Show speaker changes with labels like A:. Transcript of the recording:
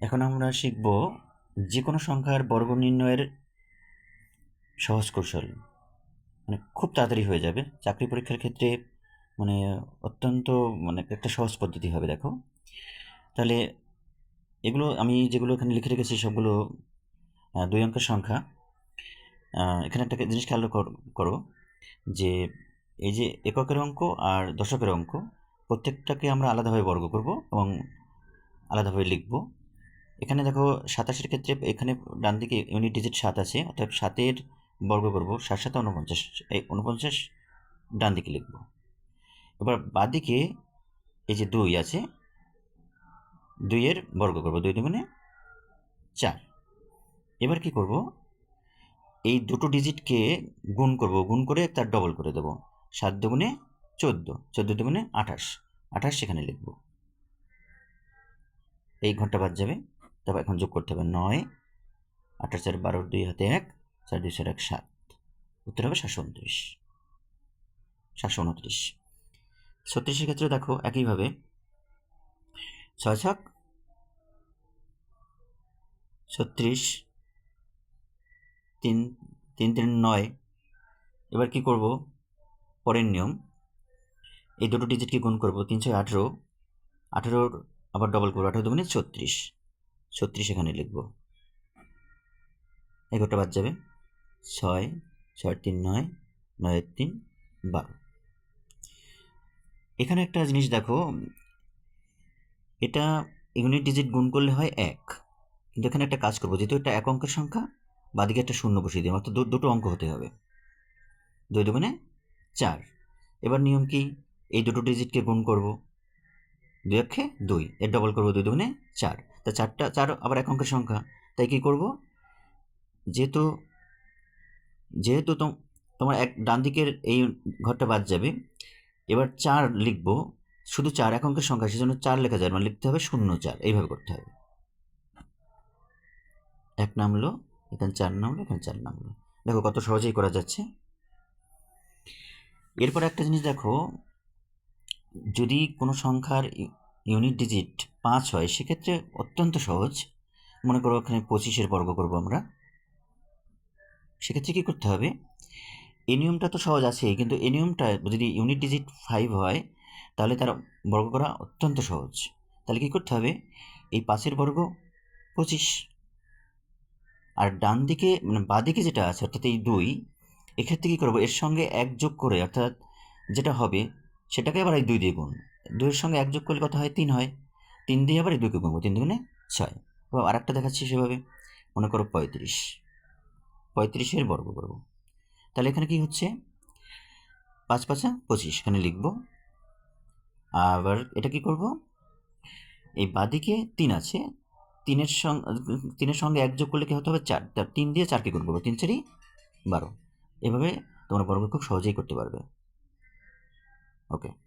A: এখন আমরা শিখব যে কোনো সংখ্যার বর্গ নির্ণয়ের সহজ কৌশল। মানে খুব তাড়াতাড়ি হয়ে যাবে। চাকরি পরীক্ষার ক্ষেত্রে মানে অত্যন্ত মানে একটা সহজ পদ্ধতি হবে, দেখো। তাহলে এগুলো আমি যেগুলো এখানে লিখে রেখেছি সবগুলো দুই অঙ্কের সংখ্যা। এখানে একটা জিনিস খেয়াল কর- যে এই যে এককের অঙ্ক আর দশকের অঙ্ক, প্রত্যেকটাকে আমরা আলাদাভাবে বর্গ করব এবং আলাদাভাবে লিখব। এখানে দেখো সাতাশের ক্ষেত্রে এখানে ডান দিকে ইউনিট ডিজিট সাত আছে, অর্থাৎ সাতের বর্গ করব, সাত সাথে উনপঞ্চাশ এই উনপঞ্চাশ ডান দিকে লিখব। এবার বাদিকে এই যে দুই আছে, দুইয়ের বর্গ করব, দুই দুগুণে চার। এবার কি করব? এই দুটো ডিজিটকে গুণ করব, গুণ করে তার ডবল করে দেব, সাত দুগুণে চোদ্দ চোদ্দ দুগুণে আঠাশ আঠাশ সেখানে লিখব। এই ঘণ্টা বাদ যাবে। তবে এখন যোগ করতে হবে নয়। আঠাশ চার বারো দুই হাতে এক, চার দুই চার এক সাত। উত্তর হবে সাতশো উনত্রিশ সাতশো উনত্রিশ ছত্রিশের ক্ষেত্রে দেখো একইভাবে ছয় ছক। ছত্রিশ, তিন তিন তিন, নয়। এবার কি করব? পরের নিয়ম। এই দুটো ডিজিটকে গুণ করব? তিনশো আঠেরো। আঠেরোর আবার ডবল করব। আঠেরো দুগুণে ছত্রিশ। ছত্রিশ এখানে লিখব। এগারোটা বাদ যাবে। ছয় ছয় তিন, নয় নয় তিন, বারো। এখানে একটা জিনিস দেখো, এটা ইউনিট ডিজিট গুণ করলে হয় এক। কিন্তু এখানে একটা কাজ করব, যেহেতু এটা এক অঙ্কের সংখ্যা, বাদিকে একটা শূন্য বসিয়ে দিই, অর্থাৎ দুটো অঙ্ক হতে হবে। দুই দুগুণে চার। এবার নিয়ম কি? এই দুটো ডিজিটকে গুণ করব। দুই অক্ষে দুই। এর ডবল করব দুই দুগুণে চার। তা চারটা, চার আবার এক অঙ্কের সংখ্যা। তাই কী করব? যেহেতু যেহেতু তোম- তোমার এক ডান দিকের এই ঘরটা বাদ যাবে, এবার চার লিখব। শুধু চার এক অঙ্কের সংখ্যা, সেজন্য চার লেখা যায় মানে লিখতে হবে শূন্য চার, এইভাবে করতে হবে। এক নামলো, এখানে চার নামলো, এখানে চার নামলো। দেখো কত সহজেই করা যাচ্ছে। এরপর একটা জিনিস দেখো, যদি কোনো সংখ্যার ইউ- ইউনিট ডিজিট পাঁচ হয়, সেক্ষেত্রে অত্যন্ত সহজ। মনে করো এখানে পঁচিশের বর্গ করব আমরা। সেক্ষেত্রে কী করতে হবে? এই নিয়মটা তো সহজ আছেই, কিন্তু এই নিয়মটা যদি ইউনিট ডিজিট ফাইভ হয়, তাহলে তার বর্গ করা অত্যন্ত সহজ। তাহলে কী করতে হবে? এই পাঁচের বর্গ পঁচিশ। আর ডান দিকে মানে বাদিকে যেটা আছে, অর্থাৎ এই দুই, এক্ষেত্রে কী করব? এর সঙ্গে এক যোগ করে, অর্থাৎ যেটা হবে, সেটাকে আবার এই দুই দিয়ে গুণ। দুইয়ের সঙ্গে এক যোগ করলে কত হয়? তিন হয়। তিন দিয়ে আবার দুইকে গুনবো তিন দুগুণে ছয়। এবার আর একটা দেখাচ্ছি সেভাবে। মনে করো পঁয়ত্রিশ। পঁয়ত্রিশের বর্গ করব। তাহলে এখানে কি হচ্ছে? পাঁচ পাঁচা পঁচিশ, এখানে লিখব। আবার এটা কি করব? এই বাদিকে তিন আছে। তিনের সঙ্গে তিনের সঙ্গে এক যোগ করলে কি হতে হবে? চার। তার তিন দিয়ে চারকে গুণ করব। তিন চারই বারো। এভাবে তোমরা বর্গ খুব সহজেই করতে পারবে। ওকে।